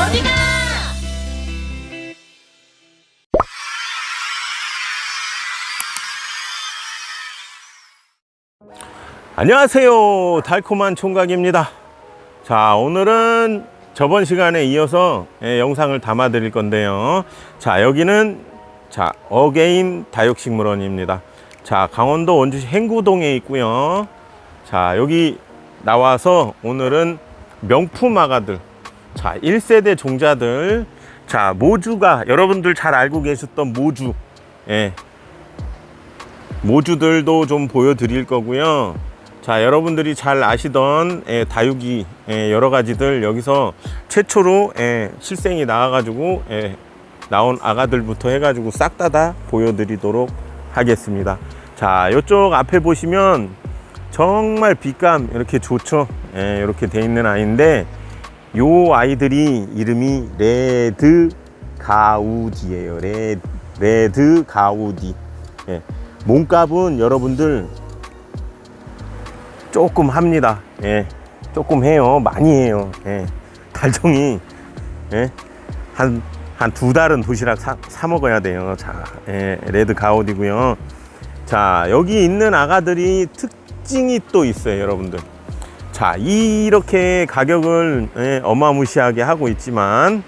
어디가? 안녕하세요. 달콤한 총각입니다. 자 오늘은 저번 시간에 이어서 예, 영상을 담아 드릴 건데요. 자 여기는 자 어게인 다육식물원입니다. 자 강원도 원주시 행구동에 있고요. 자 여기 나와서 오늘은 명품 아가들 자 1세대 종자들 자 모주가 여러분들 잘 알고 계셨던 모주 예, 모주들도 좀 보여드릴 거고요. 자, 여러분들이 잘 아시던 예, 다육이 예, 여러 가지들 여기서 최초로 예, 실생이 나와가지고 예, 나온 아가들부터 해가지고 싹 다 다 보여드리도록 하겠습니다. 자, 이쪽 앞에 보시면 정말 빛감 이렇게 좋죠. 예, 이렇게 돼 있는 아이인데 요 아이들이 이름이 레드 가우디예요. 레, 레드 가우디. 예. 몸값은 여러분들 조금 합니다. 예. 조금 해요. 많이 해요. 예. 달종이 예. 한, 한 두 달은 도시락 사, 사 먹어야 돼요. 자, 예. 레드 가우디고요. 자, 여기 있는 아가들이 특징이 또 있어요, 여러분들. 자, 이렇게 가격을 예, 어마무시하게 하고 있지만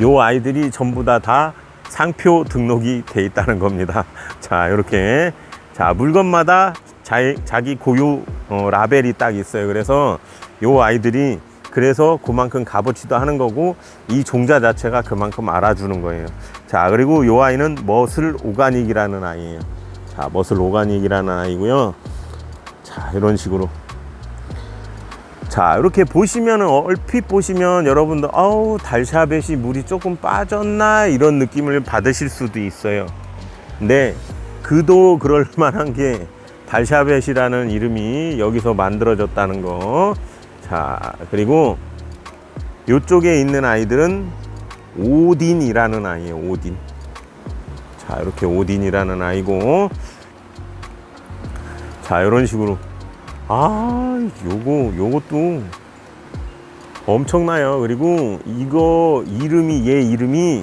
요 아이들이 전부 다 다 상표 등록이 돼 있다는 겁니다. 자, 이렇게 자 물건마다 자, 자기 고유 어, 라벨이 딱 있어요. 그래서 요 아이들이 그래서 그만큼 값어치도 하는 거고 이 종자 자체가 그만큼 알아주는 거예요. 자, 그리고 요 아이는 머슬 오가닉이라는 아이예요. 자, 머슬 오가닉이라는 아이고요. 자, 이런 식으로 자 이렇게 보시면 얼핏 보시면 여러분들 아우 달샤벳이 물이 조금 빠졌나? 이런 느낌을 받으실 수도 있어요. 근데 그도 그럴 만한 게 달샤벳이라는 이름이 여기서 만들어졌다는 거자 그리고 이쪽에 있는 아이들은 오딘이라는 아이예요 오딘. 자 이렇게 오딘이라는 아이고. 자 이런 식으로 아, 요거, 요것도 엄청나요. 그리고 이거 이름이, 얘 이름이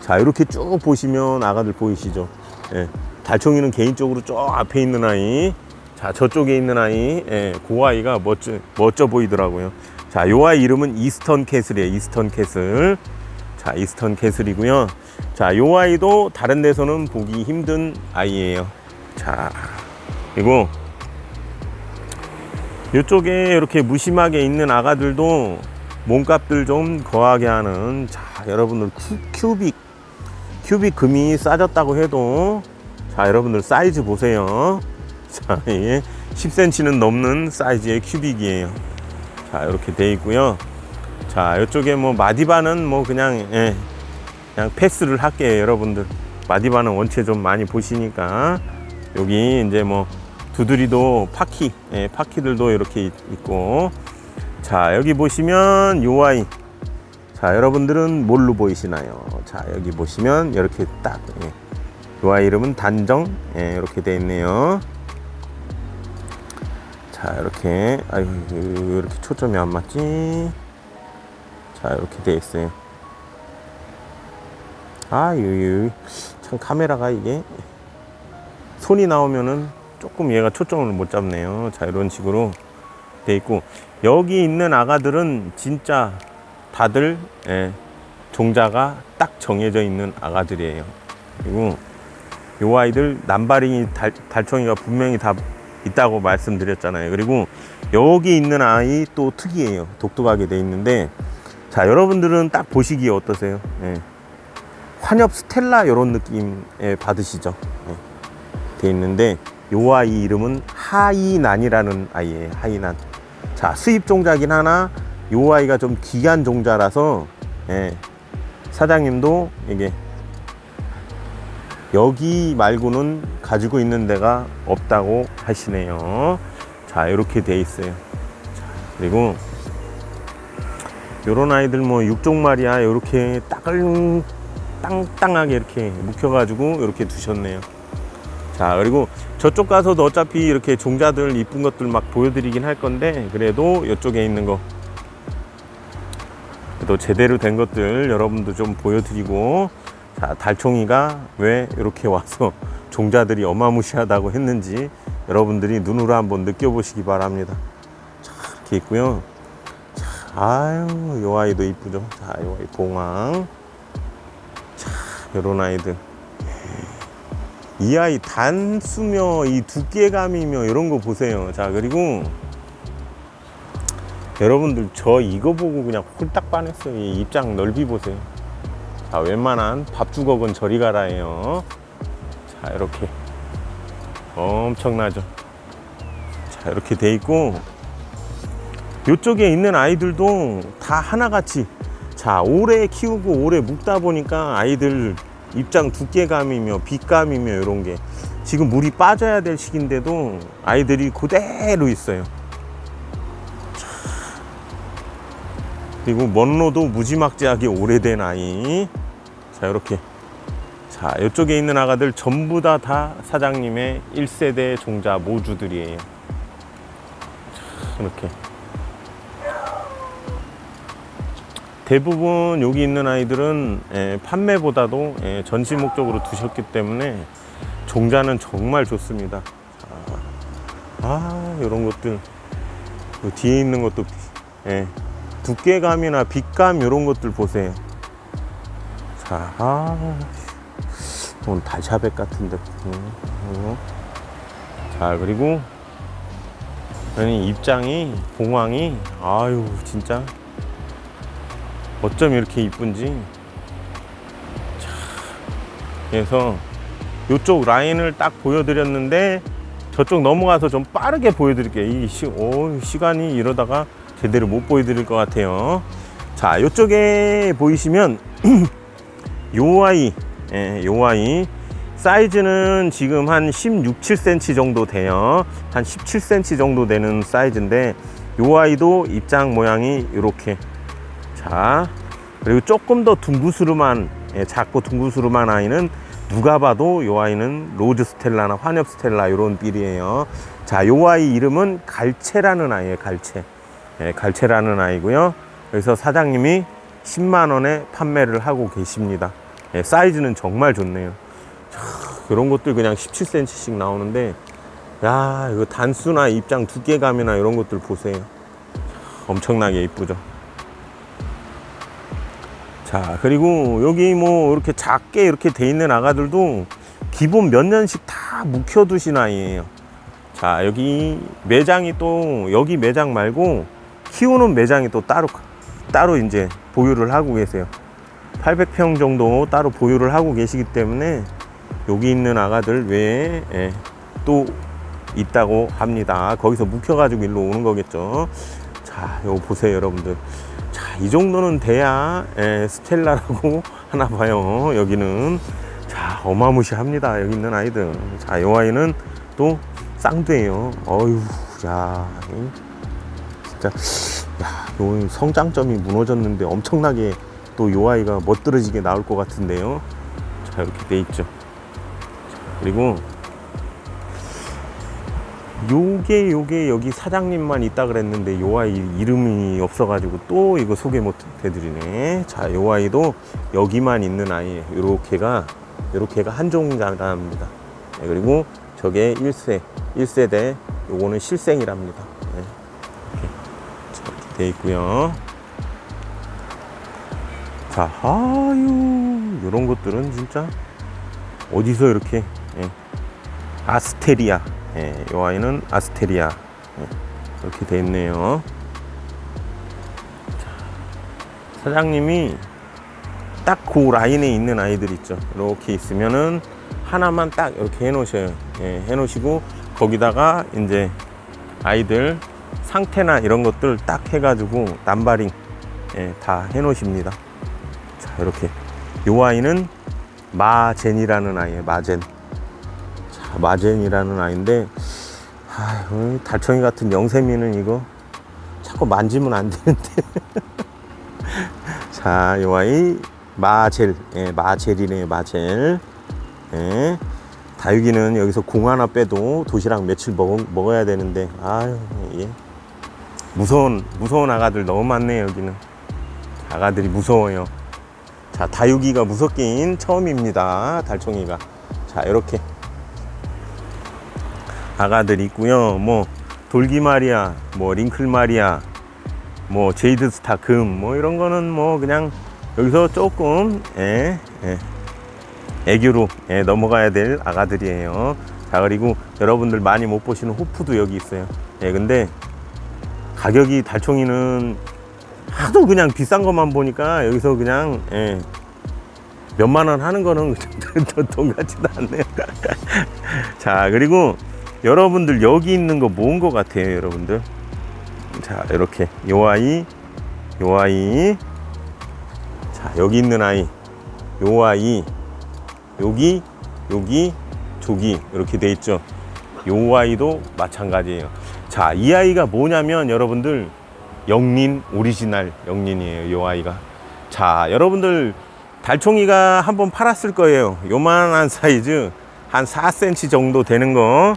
자, 이렇게 쭉 보시면 아가들 보이시죠? 예. 달총이는 개인적으로 저 앞에 있는 아이. 자, 저쪽에 있는 아이. 예. 그 아이가 멋져, 멋져 보이더라고요. 자, 요 아이 이름은 이스턴 캐슬이에요. 이스턴 캐슬. 자, 이스턴 캐슬이고요. 자, 요 아이도 다른 데서는 보기 힘든 아이예요. 자, 그리고 이쪽에 이렇게 무심하게 있는 아가들도 몸값들 좀 거하게 하는 자 여러분들 큐, 빅 큐빅 금이 싸졌다고 해도 자 여러분들 사이즈 보세요. 자 이게 10cm는 넘는 사이즈의 큐빅이에요. 자 이렇게 돼 있고요. 자 이쪽에 뭐 마디바는 뭐 그냥 예, 그냥 패스를 할게요 여러분들. 마디바는 원체 좀 많이 보시니까. 여기 이제 뭐 두드리도 파키, 예, 파키들도 이렇게 있- 있고. 자, 여기 보시면 요 아이. 자, 여러분들은 뭘로 보이시나요? 자, 여기 보시면 이렇게 딱. 예. 요 아이 이름은 단정. 예, 이렇게 돼 있네요. 자, 이렇게. 아유, 이렇게 초점이 안 맞지? 자, 이렇게 돼 있어요. 아, 유, 유. 참 카메라가 이게 손이 나오면은 조금 얘가 초점을 못 잡네요. 자, 이런 식으로 돼 있고 여기 있는 아가들은 진짜 다들 예, 종자가 딱 정해져 있는 아가들이에요. 그리고 요 아이들 남바링이 달, 달청이가 분명히 다 있다고 말씀드렸잖아요. 그리고 여기 있는 아이 또 특이해요. 독특하게 돼 있는데 자 여러분들은 딱 보시기에 어떠세요? 예. 환엽 스텔라 이런 느낌 예, 받으시죠? 예. 돼 있는데 요 아이 이름은 하이난이라는 아이예요. 하이난. 자, 수입 종자긴 하나 요 아이가 좀 귀한 종자라서 예, 사장님도 이게 여기 말고는 가지고 있는 데가 없다고 하시네요. 자, 이렇게 돼 있어요. 자, 그리고 요런 아이들 뭐 육종 말이야 이렇게 따글 땅땅하게 이렇게 묵혀가지고 이렇게 두셨네요. 자 그리고 저쪽 가서도 어차피 이렇게 종자들 이쁜 것들 막 보여드리긴 할 건데 그래도 이쪽에 있는 거또 제대로 된 것들 여러분도 좀 보여드리고 자 달총이가 왜 이렇게 와서 종자들이 어마무시하다고 했는지 여러분들이 눈으로 한번 느껴보시기 바랍니다. 자 이렇게 있고요. 자, 아유 요 아이도 이쁘죠. 자요 아이 봉황. 자 요런 아이들. 이 아이 단수며 이 두께감이며 이런 거 보세요. 자 그리고 여러분들 저 이거 보고 그냥 홀딱 반했어요. 이 입장 넓이 보세요. 자 웬만한 밥주걱은 저리 가라예요. 자 이렇게 엄청나죠. 자 이렇게 돼 있고 이쪽에 있는 아이들도 다 하나같이 자 오래 키우고 오래 묵다 보니까 아이들 입장 두께감이며 빛감이며 이런 게 지금 물이 빠져야 될 시기인데도 아이들이 그대로 있어요. 자, 그리고 먼로도 무지막지하게 오래된 아이. 자 이렇게 자 이쪽에 있는 아가들 전부 다 다 사장님의 1세대 종자 모주들이에요. 자, 이렇게 대부분 여기 있는 아이들은 예, 판매보다도 예, 전시 목적으로 두셨기 때문에 종자는 정말 좋습니다. 아, 아 이런 것들 그 뒤에 있는 것도 예, 두께감이나 빛감 이런 것들 보세요. 자, 아, 오늘 달샤벳 같은데. 음, 어. 자 그리고 입장이 봉황이 아유 진짜 어쩜 이렇게 이쁜지. 자, 그래서 이쪽 라인을 딱 보여드렸는데 저쪽 넘어가서 좀 빠르게 보여드릴게요. 이 시, 오, 시간이 이러다가 제대로 못 보여드릴 것 같아요. 자 이쪽에 보이시면 요 아이 예, 요 아이 사이즈는 지금 한 16, 7cm 정도 돼요. 한 17cm 정도 되는 사이즈인데 요 아이도 입장 모양이 이렇게 자 그리고 조금 더 둥구스름한 예, 작고 둥구스름한 아이는 누가 봐도 이 아이는 로즈 스텔라나 환엽 스텔라 이런 삘이에요. 자이 아이 이름은 갈채라는 아이예요 갈채. 예, 갈채라는 아이고요. 그래서 사장님이 10만 원에 판매를 하고 계십니다. 예, 사이즈는 정말 좋네요. 자, 그런 것들 그냥 17cm씩 나오는데 야 이거 단수나 입장 두께감이나 이런 것들 보세요. 엄청나게 이쁘죠 자 그리고 여기 뭐 이렇게 작게 이렇게 돼 있는 아가들도 기본 몇 년씩 다 묵혀두신 아이예요. 자 여기 매장이 또 여기 매장 말고 키우는 매장이 또 따로 따로 이제 보유를 하고 계세요. 800평 정도 따로 보유를 하고 계시기 때문에 여기 있는 아가들 외에 예, 또 있다고 합니다. 거기서 묵혀가지고 일로 오는 거겠죠 자 이거 보세요 여러분들 자, 이 정도는 돼야 예, 스텔라라고 하나 봐요. 여기는 자 어마무시합니다. 여기 있는 아이들. 자, 이 아이는 또 쌍두예요. 어휴, 야, 이 진짜, 야, 요 성장점이 무너졌는데 엄청나게 또이 아이가 멋들어지게 나올 것 같은데요. 자, 이렇게 돼 있죠. 자, 그리고 요게 요게 여기 사장님만 있다 그랬는데 요 아이 이름이 없어가지고 또 이거 소개 못 해드리네. 자 요 아이도 여기만 있는 아이예요 요렇게가 요렇게가 한종자랍니다. 네, 그리고 저게 1세 1세대 요거는 실생이랍니다. 네, 이렇게, 자, 이렇게 돼 있고요. 자 아유 요런 것들은 진짜 어디서 이렇게 예, 아스테리아 예, 이 아이는 아스테리아 예, 이렇게 돼 있네요. 자, 사장님이 딱 그 라인에 있는 아이들 있죠. 이렇게 있으면은 하나만 딱 이렇게 해놓으셔요. 예, 해놓으시고 거기다가 이제 아이들 상태나 이런 것들 딱 해가지고 남바링 예, 다 해놓으십니다. 자 이렇게 요 아이는 마젠이라는 아이예요. 마젠. 마젠이라는 아이인데 아유, 달청이 같은 영세미는 이거 자꾸 만지면 안 되는데 자, 이 아이 마젤, 예, 마젤이네요, 마젤. 예. 다육이는 여기서 공 하나 빼도 도시락 며칠 먹, 먹어야 되는데 아유, 예. 무서운 무서운 아가들 너무 많네요, 여기는. 아가들이 무서워요. 자, 다육이가 무섭긴 처음입니다. 달총이가. 자, 이렇게 아가들이 있고요. 뭐 돌기 마리아, 뭐 링클 마리아, 뭐 제이드 스타 금, 뭐 이런 거는 뭐 그냥 여기서 조금 예, 예, 애교로 예, 넘어가야 될 아가들이에요. 자, 그리고 여러분들 많이 못 보시는 호프도 여기 있어요. 예, 근데 가격이 달총이는 하도 그냥 비싼 것만 보니까 여기서 그냥 예, 몇만 원 하는 거는 돈- 돈 같지도 않네요. 자 그리고 여러분들 여기 있는 거 뭔 거 같아요, 여러분들? 자 이렇게 요 아이, 요 아이, 자 여기 있는 아이, 요 아이, 여기, 여기, 저기 이렇게 돼 있죠. 요 아이도 마찬가지예요. 자, 이 아이가 뭐냐면 여러분들 영린 오리지널 영린이에요. 요 아이가. 자, 여러분들 달총이가 한번 팔았을 거예요. 요만한 사이즈 한 4cm 정도 되는 거.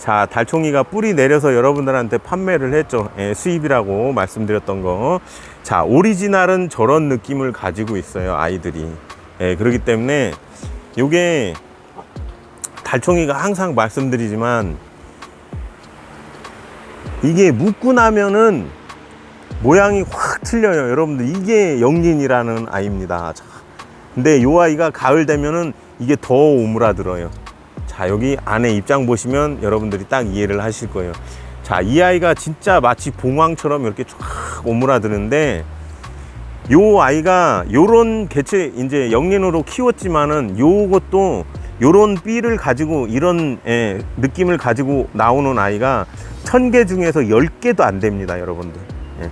자, 달총이가 뿌리 내려서 여러분들한테 판매를 했죠. 예, 수입이라고 말씀드렸던 거. 자, 오리지널은 저런 느낌을 가지고 있어요. 아이들이. 예, 그렇기 때문에 요게 달총이가 항상 말씀드리지만 이게 묵고 나면은 모양이 확 틀려요. 여러분들 이게 영린이라는 아이입니다. 자, 근데 요 아이가 가을 되면은 이게 더 오므라들어요. 자, 여기 안에 입장 보시면 여러분들이 딱 이해를 하실 거예요. 자, 이 아이가 진짜 마치 봉황처럼 이렇게 쫙 오므라드는데 요 아이가 요런 개체 이제 영린으로 키웠지만은 요것도 요런 삐를 가지고 이런 예, 느낌을 가지고 나오는 아이가 천 개 중에서 열 개도 안 됩니다, 여러분들. 예.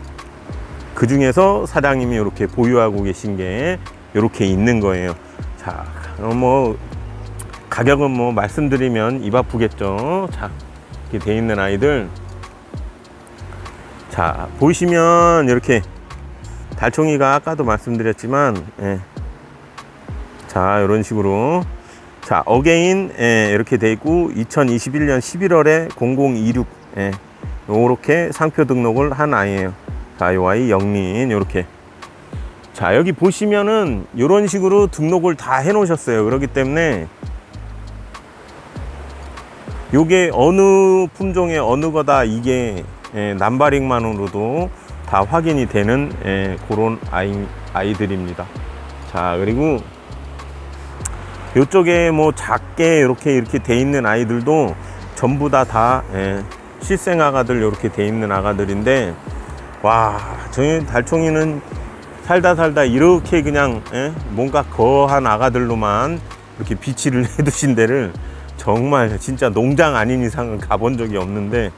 그 중에서 사장님이 이렇게 보유하고 계신 게 이렇게 있는 거예요. 자, 그럼 뭐 가격은 뭐 말씀드리면 입 아프겠죠. 자, 이렇게 돼 있는 아이들. 자, 보시면 이렇게 달총이가 아까도 말씀드렸지만, 예. 자, 이런 식으로. 자, 어게인, 예, 이렇게 돼 있고, 2021년 11월에 0026, 예, 요렇게 상표 등록을 한 아이예요. 자, 요 아이 영린, 요렇게. 자, 여기 보시면은, 요런 식으로 등록을 다 해 놓으셨어요. 그렇기 때문에, 요게 어느 품종의 어느 거다 이게 예, 남바링만으로도 다 확인이 되는 예, 그런 아이, 아이들입니다. 자, 그리고 요쪽에 뭐 작게 이렇게 이렇게 돼 있는 아이들도 전부 다다 예, 실생 아가들 이렇게 돼 있는 아가들인데 와, 저희 달총이는 살다 살다 이렇게 그냥 예, 뭔가 거한 아가들로만 이렇게 비치를 해두신 데를 정말 진짜 농장 아닌 이상은 가본 적이 없는데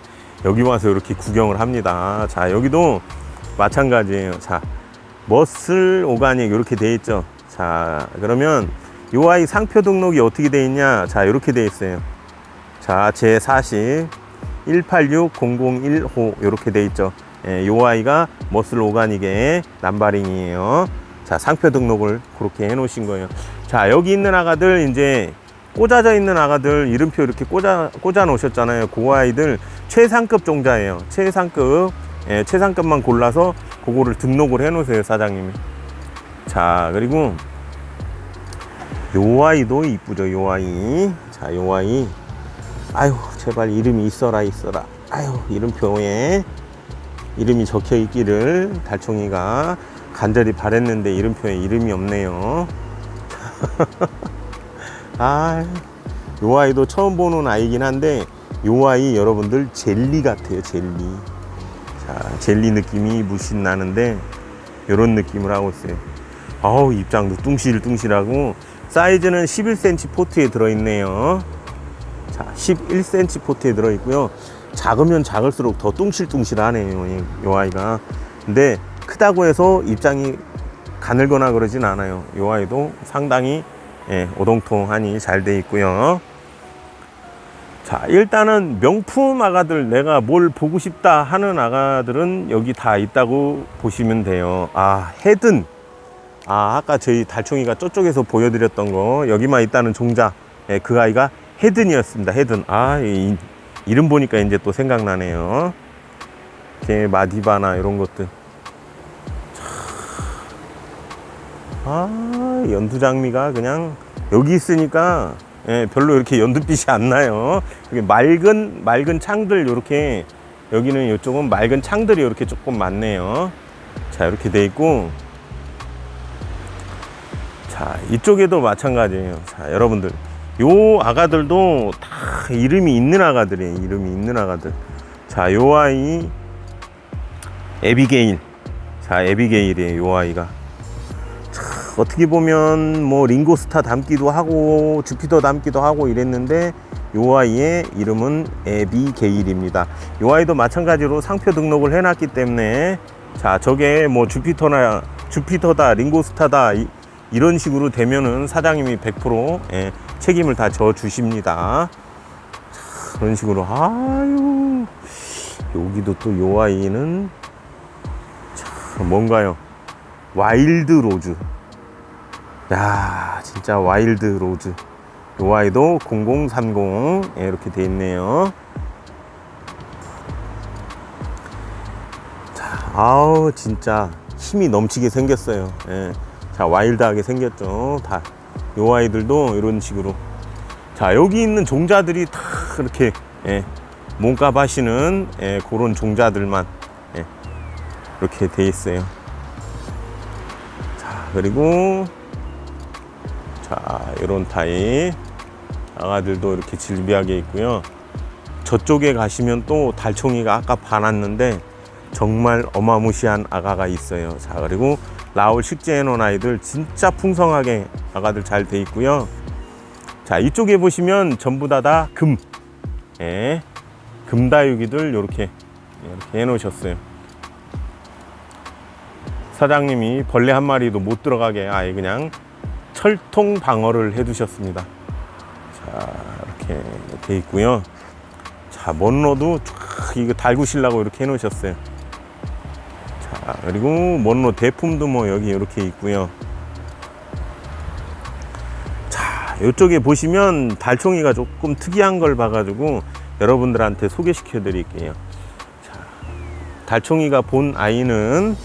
여기 와서 이렇게 구경을 합니다. 자, 여기도 마찬가지예요. 자, 머슬 오가닉 이렇게 돼 있죠. 자, 그러면 요 아이 상표 등록이 어떻게 돼 있냐? 자, 이렇게 돼 있어요. 자, 제 40 186001호 이렇게 돼 있죠. 예, 요 아이가 머슬 오가닉의 남바링이에요. 자, 상표 등록을 그렇게 해 놓으신 거예요. 자, 여기 있는 아가들 이제 꽂아져 있는 아가들 이름표 이렇게 꽂아 꽂아 놓으셨잖아요. 그 아이들 최상급 종자예요. 최상급 예, 최상급만 골라서 그거를 등록을 해 놓으세요, 사장님이. 자, 그리고 요 아이도 이쁘죠, 요 아이. 자, 요 아이. 아유, 제발 이름이 있어라, 있어라. 아유, 이름표에 이름이 적혀 있기를 달총이가 간절히 바랬는데 이름표에 이름이 없네요. 아, 요 아이도 처음 보는 아이긴 한데 요 아이 여러분들 젤리 같아요, 젤리. 자, 젤리 느낌이 무신 나는데 요런 느낌을 하고 있어요. 아우, 입장도 뚱실뚱실하고 사이즈는 11cm 포트에 들어있네요. 자, 11cm 포트에 들어있고요. 작으면 작을수록 더 뚱실뚱실하네요, 이- 요 아이가. 근데 크다고 해서 입장이 가늘거나 그러진 않아요. 요 아이도 상당히 예, 오동통하니 잘 돼 있고요. 자, 일단은 명품 아가들 내가 뭘 보고 싶다 하는 아가들은 여기 다 있다고 보시면 돼요. 아, 헤든. 아, 아까 저희 달총이가 저쪽에서 보여드렸던 거 여기만 있다는 종자. 예, 그 아이가 헤든이었습니다. 헤든. 아, 이, 이름 보니까 이제 또 생각나네요. 개 마디바나 이런 것들. 아, 연두장미가 그냥 여기 있으니까 예, 별로 이렇게 연두빛이 안 나요. 이게 맑은 맑은 창들 이렇게 여기는 이쪽은 맑은 창들이 이렇게 조금 많네요. 자 이렇게 돼 있고 자 이쪽에도 마찬가지예요. 자 여러분들 요 아가들도 다 이름이 있는 아가들이에요. 이름이 있는 아가들. 자 요 아이 에비게일. 자 에비게일이에요. 요 아이가. 어떻게 보면 뭐 링고스타 닮기도 하고 주피터 닮기도 하고 이랬는데 요 아이의 이름은 에비게일입니다. 요 아이도 마찬가지로 상표 등록을 해놨기 때문에 자 저게 뭐 주피터나 주피터다 링고스타다 이, 이런 식으로 되면은 사장님이 100% 예, 책임을 다 져 주십니다. 그런 식으로 아유 여기도 또 요 아이는 참 뭔가요? 와일드 로즈. 야, 진짜 와일드 로즈. 요 아이도 0030 예, 이렇게 돼 있네요. 자, 아우 진짜 힘이 넘치게 생겼어요. 예. 자, 와일드하게 생겼죠. 다. 요 아이들도 이런 식으로. 자, 여기 있는 종자들이 다 그렇게 예, 몸값 하시는 예, 그런 종자들만 예, 이렇게 돼 있어요. 자, 그리고 자, 이런 타입 아가들도 이렇게 질비하게 있고요. 저쪽에 가시면 또 달총이가 아까 봐놨는데 정말 어마무시한 아가가 있어요. 자, 그리고 라울 식재해 놓은 아이들 진짜 풍성하게 아가들 잘 돼 있고요. 자, 이쪽에 보시면 전부 다 다 금. 예. 금다육이들 이렇게 이렇게 해 놓으셨어요. 사장님이 벌레 한 마리도 못 들어가게 아예 그냥 철통 방어를 해 두셨습니다. 자, 이렇게 돼 있고요. 자, 먼로도 쫙 이거 달구실라고 이렇게 해 놓으셨어요. 자, 그리고 먼로 대품도 뭐 여기 이렇게 있고요. 자, 이쪽에 보시면 달총이가 조금 특이한 걸 봐가지고 여러분들한테 소개시켜 드릴게요. 자, 달총이가 본 아이는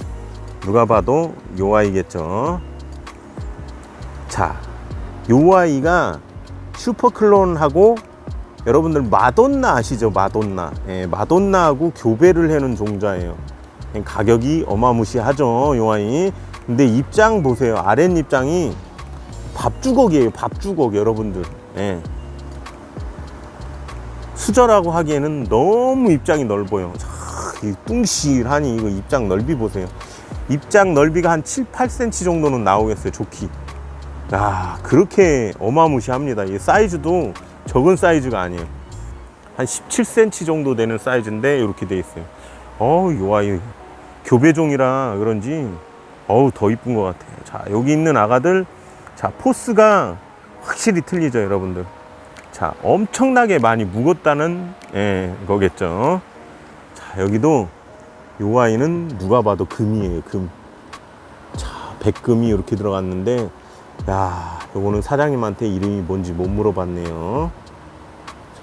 누가 봐도 요 아이겠죠. 자, 요 아이가 슈퍼클론하고 여러분들 마돈나 아시죠? 마돈나. 예, 마돈나하고 교배를 해놓은 종자예요. 가격이 어마무시하죠, 요 아이. 근데 입장 보세요. 아랫 입장이 밥주걱이에요, 밥주걱, 여러분들. 예. 수저라고 하기에는 너무 입장이 넓어요. 자, 이 뚱실하니 이거 입장 넓이 보세요. 입장 넓이가 한 7, 8cm 정도는 나오겠어요, 좋기. 야, 그렇게 어마무시합니다. 이 사이즈도 적은 사이즈가 아니에요. 한 17cm 정도 되는 사이즈인데 이렇게 돼 있어요. 요 아이 교배종이라 그런지 어우 더 이쁜 것 같아요. 자, 여기 있는 아가들 자, 포스가 확실히 틀리죠, 여러분들. 자, 엄청나게 많이 묵었다는 예, 거겠죠. 자, 여기도 요 아이는 누가 봐도 금이에요, 금. 자, 백금이 이렇게 들어갔는데 야, 요거는 사장님한테 이름이 뭔지 못 물어봤네요.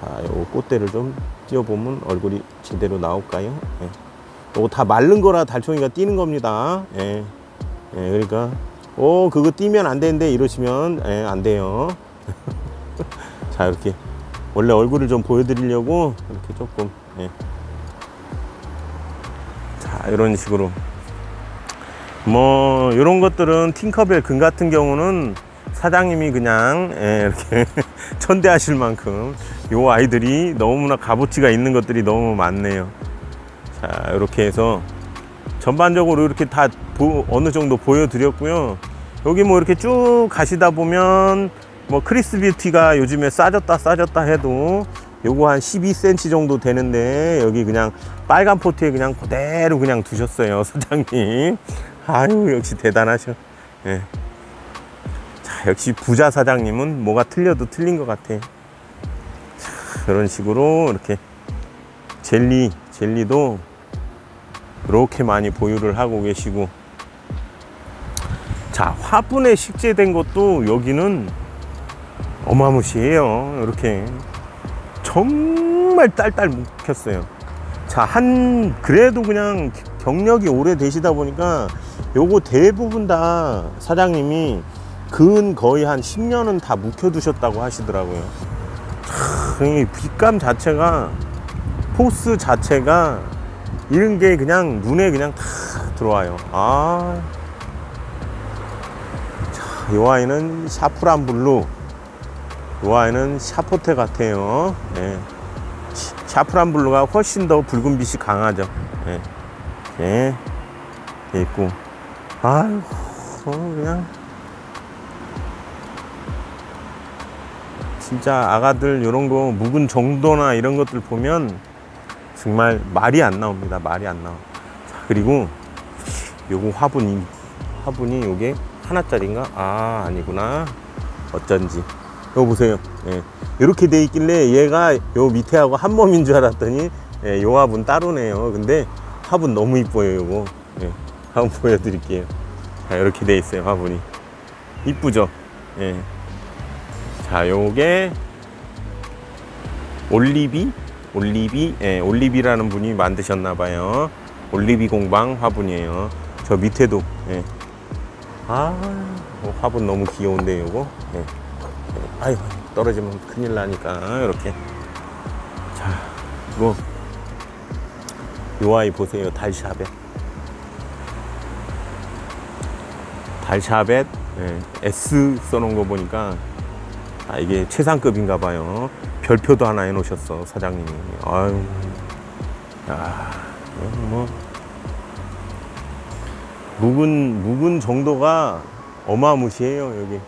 자, 요거 꽃대를 좀 띄워보면 얼굴이 제대로 나올까요? 예. 요거 다 마른 거라 달총이가 뛰는 겁니다. 예. 예, 그러니까, 오, 그거 뛰면 안 되는데 이러시면, 예, 안 돼요. 자, 이렇게. 원래 얼굴을 좀 보여드리려고 이렇게 조금, 예. 자, 이런 식으로. 뭐 이런 것들은 팅커벨 금 같은 경우는 사장님이 그냥 예, 이렇게 천대하실 만큼 요 아이들이 너무나 값어치가 있는 것들이 너무 많네요. 자 이렇게 해서 전반적으로 이렇게 다 보- 어느 정도 보여드렸고요. 여기 뭐 이렇게 쭉 가시다 보면 뭐 크리스 뷰티가 요즘에 싸졌다 싸졌다 해도 요거 한 12cm 정도 되는데 여기 그냥 빨간 포트에 그냥 그대로 그냥 두셨어요 사장님 아유 역시 대단하셔. 예. 자 역시 부자 사장님은 뭐가 틀려도 틀린 것 같아. 자, 그런 식으로 이렇게 젤리 젤리도 이렇게 많이 보유를 하고 계시고. 자 화분에 식재된 것도 여기는 어마무시해요. 이렇게 정말 딸딸 묵혔어요. 자 한 그래도 그냥 경력이 오래 되시다 보니까 요거 대부분 다 사장님이 근 거의 한 10년은 다 묵혀두셨다고 하시더라고요. 참, 이 빛감 자체가 포스 자체가 이런 게 그냥 눈에 그냥 다 들어와요. 아. 자, 이 아이는 샤프란 블루. 이 아이는 샤포테 같아요. 예. 시- 샤프란 블루가 훨씬 더 붉은 빛이 강하죠. 예. 예. 있고. 아유, 어, 그냥. 진짜 아가들 이런 거 묵은 정도나 이런 것들 보면 정말 말이 안 나옵니다. 말이 안 나와. 자, 그리고 요거 화분이 화분이 요게 하나짜리인가? 아, 아니구나. 어쩐지. 요거 보세요. 예. 이렇게 돼 있길래 얘가 요 밑에하고 한 몸인 줄 알았더니 예, 요 화분 따로네요. 근데 화분 너무 이뻐요, 요거. 예. 한번 보여드릴게요. 자, 이렇게 돼 있어요, 화분이. 이쁘죠? 예. 자, 요게 올리비? 올리비? 예, 올리비라는 분이 만드셨나 봐요. 올리비 공방 화분이에요. 저 밑에도 예. 아, 요 화분 너무 귀여운데 요거. 예. 예. 아유, 떨어지면 큰일 나니까 이렇게. 자, 이거 요 아이 보세요. 달샤벳. 달샤벳 예, S 써놓은 거 보니까 아, 이게 최상급인가 봐요. 별표도 하나 해놓으셨어, 사장님이. 아유, 야, 이건 뭐. 묵은, 묵은 정도가 어마무시해요, 여기.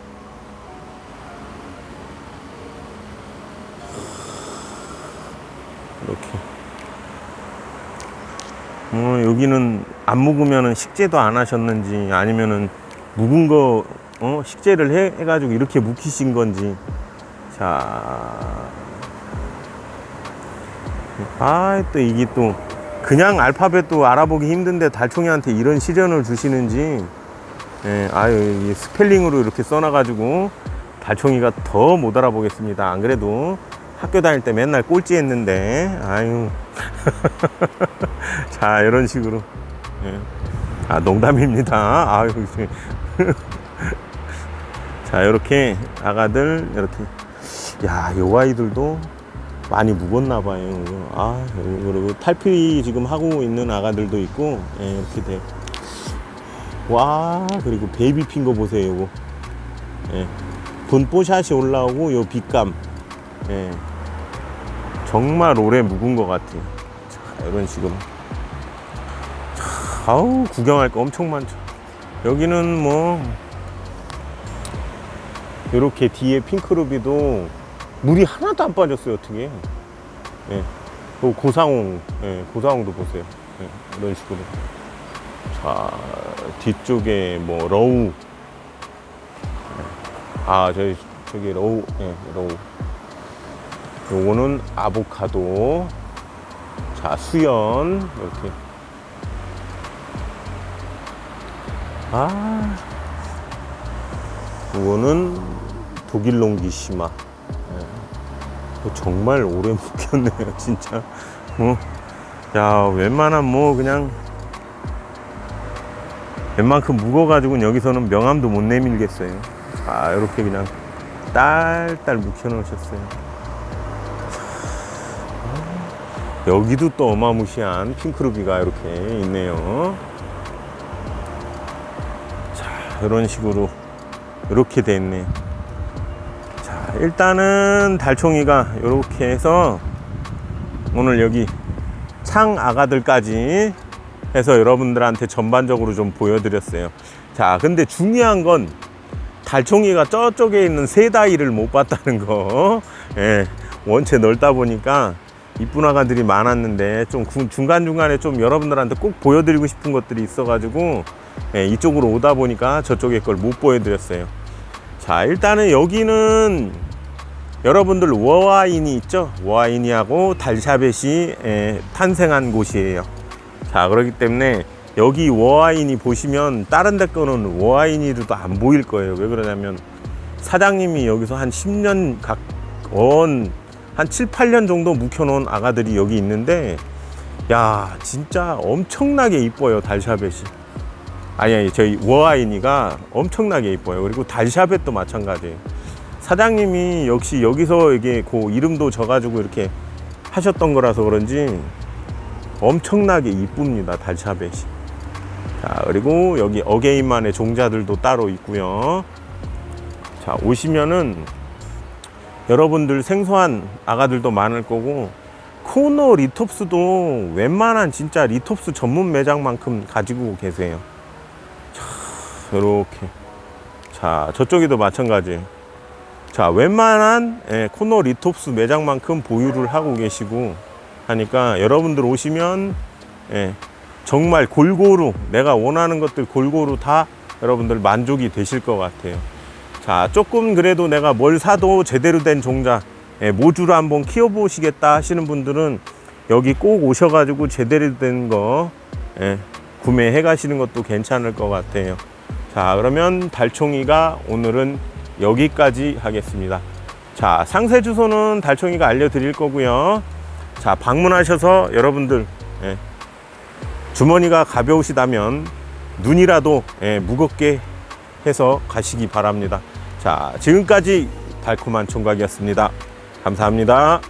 이렇게. 어, 여기는 안 묵으면은 식재도 안 하셨는지 아니면은 묵은 거 어, 식재를 해, 해가지고 이렇게 묵히신 건지. 자, 아, 또 이게 또 그냥 알파벳도 알아보기 힘든데 달총이한테 이런 시련을 주시는지, 예, 아유, 이 스펠링으로 이렇게 써놔가지고 달총이가 더 못 알아보겠습니다. 안 그래도 학교 다닐 때 맨날 꼴찌 했는데, 아유, 자 이런 식으로, 예. 아 농담입니다. 아유, 자 이렇게 아가들 이렇게 야, 요 아이들도 많이 묵었나 봐요. 아, 그리고 탈피 지금 하고 있는 아가들도 있고, 예, 이렇게 돼. 와, 그리고 베이비 핀 거 보세요, 요거. 예. 분뽀샷이 올라오고, 요 빛감. 예. 정말 오래 묵은 것 같아요. 자, 이런 식으로. 자, 아우, 구경할 거 엄청 많죠. 여기는 뭐, 이렇게 뒤에 핑크루비도 물이 하나도 안 빠졌어요 어떻게 예. 또 고상홍 예, 고상홍도 보세요 예, 이런 식으로 자 뒤쪽에 뭐 러우 예. 아 저기 저기 러우 예, 러우 요거는 아보카도. 자 수연. 이렇게. 아. 이거는 독일 롱기 심화. 어, 정말 오래 묵혔네요, 진짜. 뭐, 야, 웬만한 뭐, 그냥, 웬만큼 묵어가지고 여기서는 명함도 못 내밀겠어요. 아, 이렇게 그냥 딸딸 묵혀 놓으셨어요. 여기도 또 어마무시한 핑크루비가 이렇게 있네요. 자, 이런 식으로, 이렇게 돼 있네요. 자, 일단은 달총이가 이렇게 해서 오늘 여기 창 아가들까지 해서 여러분들한테 전반적으로 좀 보여드렸어요. 자, 근데 중요한 건 달총이가 저쪽에 있는 세다이를 못 봤다는 거. 예, 원체 넓다 보니까 이쁜 아가들이 많았는데 좀 구- 중간중간에 좀 여러분들한테 꼭 보여드리고 싶은 것들이 있어가지고 예, 이쪽으로 오다 보니까 저쪽에 걸 못 보여드렸어요. 자, 일단은 여기는 여러분들 워아인이 있죠? 워아인이하고 달샤벳이 예, 탄생한 곳이에요. 자, 그렇기 때문에 여기 워아인이 보시면 다른 데 거는 워아인이도 안 보일 거예요. 왜 그러냐면 사장님이 여기서 한 10년 각 원 한 7, 8년 정도 묵혀놓은 아가들이 여기 있는데 야 진짜 엄청나게 이뻐요 달샤벳이. 아니 아니 저희 워아이니가 엄청나게 이뻐요. 그리고 달샤벳도 마찬가지예요 사장님이 역시 여기서 이게 그 이름도 져가지고 이렇게 하셨던 거라서 그런지 엄청나게 이쁩니다 달샤벳이. 자 그리고 여기 어게인만의 종자들도 따로 있고요. 자 오시면은 여러분들 생소한 아가들도 많을 거고 코너 리톱스도 웬만한 진짜 리톱스 전문 매장만큼 가지고 계세요. 자 이렇게. 자 저쪽에도 마찬가지. 자 웬만한 예, 코너 리톱스 매장만큼 보유를 하고 계시고 하니까 여러분들 오시면 예, 정말 골고루 내가 원하는 것들 골고루 다 여러분들 만족이 되실 것 같아요 자 조금 그래도 내가 뭘 사도 제대로 된 종자 예, 모주를 한번 키워보시겠다 하시는 분들은 여기 꼭 오셔가지고 제대로 된거 예, 구매해 가시는 것도 괜찮을 것 같아요. 자 그러면 달총이가 오늘은 여기까지 하겠습니다. 자 상세 주소는 달총이가 알려드릴 거고요. 자 방문하셔서 여러분들 예, 주머니가 가벼우시다면 눈이라도 예, 무겁게 해서 가시기 바랍니다. 자, 지금까지 달콤한 총각이었습니다. 감사합니다.